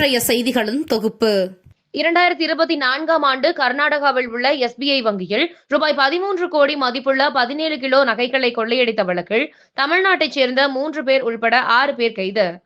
இன்றைய செய்திகளின் தொகுப்பு. இரண்டாயிரத்தி இருபத்தி நான்காம் ஆண்டு கர்நாடகாவில் உள்ள எஸ்பிஐ வங்கியில் ரூபாய் பதிமூன்று கோடி மதிப்புள்ள பதினேழு கிலோ நகைகளை கொள்ளையடித்த வழக்கில் தமிழ்நாட்டைச் சேர்ந்த மூன்று பேர் உள்பட ஆறு பேர் கைது.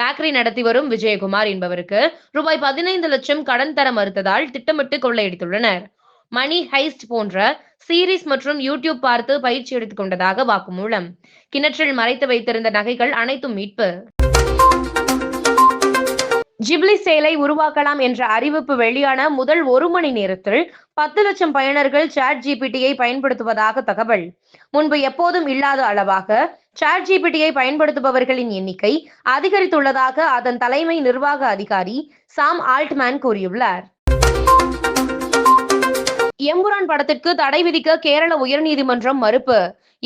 பேக்கரி நடத்தி வரும் விஜயகுமார் என்பவருக்கு ரூபாய் பதினைந்து லட்சம் கடன் தர மறுத்ததால் திட்டமிட்டு கொள்ளையடித்துள்ளனர். மணி ஹைஸ்ட் போன்ற சீரீஸ் மற்றும் யூடியூப் பார்த்து பயிற்சி எடுத்துக் கொண்டதாக வாக்குமூலம். கிணற்றில் மறைத்து வைத்திருந்த நகைகள் அனைத்தும் மீட்பு. ஜிப்லி சேலை உருவாக்கலாம் என்ற அறிவிப்பு வெளியான முதல் ஒரு மணி நேரத்தில் பத்து லட்சம் பயனர்கள் சாட் ஜிபிடியை பயன்படுத்துவதாக தகவல். முன்பு எப்போதும் இல்லாத அளவாக சாட் ஜிபிடியை பயன்படுத்துபவர்களின் எண்ணிக்கை அதிகரித்துள்ளதாக அதன் தலைமை நிர்வாக அதிகாரி சாம் ஆல்ட்மேன் கூறியுள்ளார். எம்புரான் படத்திற்கு தடை விதிக்க கேரள உயர்நீதிமன்றம் மறுப்பு.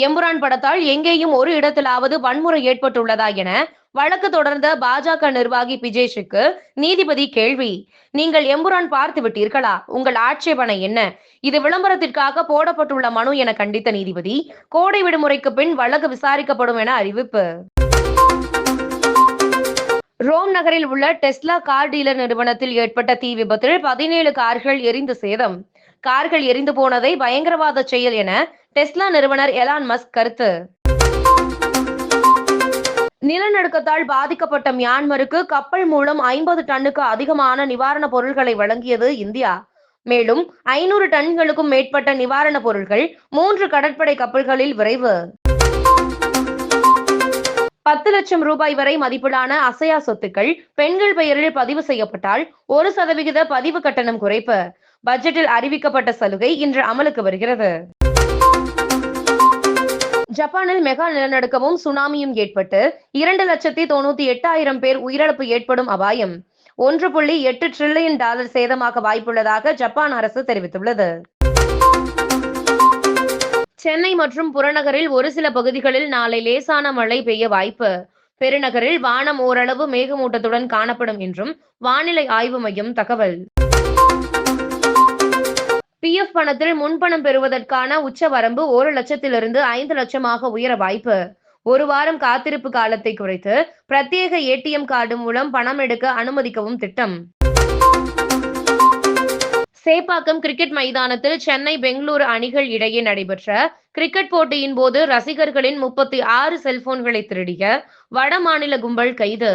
எம்புரான் படத்தால் எங்கேயும் ஒரு இடத்திலாவது வன்முறை ஏற்பட்டுள்ளதா என வழக்கு தொடர்ந்த பாஜக நிர்வாகி பிஜேஷுக்கு நீதிபதி கேள்வி. நீங்கள் எம்புரான் பார்த்து விட்டீர்களா? உங்கள் ஆட்சேபனை என்ன? இது விளம்பரத்திற்காக போடப்பட்டுள்ள மனு என கண்டித்த நீதிபதி கோடை விடுமுறைக்கு பின் வழக்கு விசாரிக்கப்படும் என அறிவிப்பு. ரோம் நகரில் உள்ள டெஸ்லா கார் டீலர் நிறுவனத்தில் ஏற்பட்ட தீ விபத்தில் பதினேழு கார்கள் எரிந்து சேதம். கார்கள் எரிந்து போனதை பயங்கரவாத செயல் என டெஸ்லா நிறுவனர் எலான் மஸ்க் கருத்து. நிலநடுக்கத்தால் பாதிக்கப்பட்ட மியான்மருக்கு கப்பல் மூலம் ஐம்பது டன்னுக்கு அதிகமான நிவாரணப் பொருட்களை வழங்கியது இந்தியா. மேலும் ஐநூறு டன்களுக்கும் மேற்பட்ட நிவாரணப் பொருட்கள் மூன்று கடற்படை கப்பல்களில் விரைவு. பத்து லட்சம் ரூபாய் வரை மதிப்பிலான அசையா சொத்துக்கள் பெண்கள் பெயரில் பதிவு செய்யப்பட்டால் ஒரு சதவிகித பதிவு கட்டணம் குறைப்பு. பட்ஜெட்டில் அறிவிக்கப்பட்ட சலுகை இன்று அமலுக்கு வருகிறது. ஜப்பானில் மெகா நிலநடுக்கமும் சுனாமியும் ஏற்பட்டு இரண்டு லட்சத்தி தொண்ணூத்தி எட்டாயிரம் பேர் உயிரிழப்பு ஏற்படும் அபாயம். ஒன்று புள்ளி எட்டு டிரில்லியன் டாலர் சேதமாக வாய்ப்புள்ளதாக ஜப்பான் அரசு தெரிவித்துள்ளது. சென்னை மற்றும் புறநகரில் ஒரு சில பகுதிகளில் நாளை லேசான மழை பெய்ய வாய்ப்பு. பெருநகரில் வானம் ஓரளவு மேகமூட்டத்துடன் காணப்படும் என்றும் வானிலை ஆய்வு மையம் தகவல். பிஎஃப் பணத்தில் முன்பணம் பெறுவதற்கான உச்சவரம்பு ஒரு லட்சத்திலிருந்து ஐந்து லட்சமாக உயர வாய்ப்பு. ஒரு வாரம் காத்திருப்பு காலத்தை குறைத்து பிரத்யேக ஏடிஎம் கார்டு மூலம் பணம் எடுக்க அனுமதிக்கவும் திட்டம். சேப்பாக்கம் கிரிக்கெட் மைதானத்தில் சென்னை பெங்களூரு அணிகள் இடையே நடைபெற்ற கிரிக்கெட் போட்டியின் போது ரசிகர்களின் முப்பத்தி ஆறு செல்போன்களை திருடிய வட மாநில கும்பல் கைது.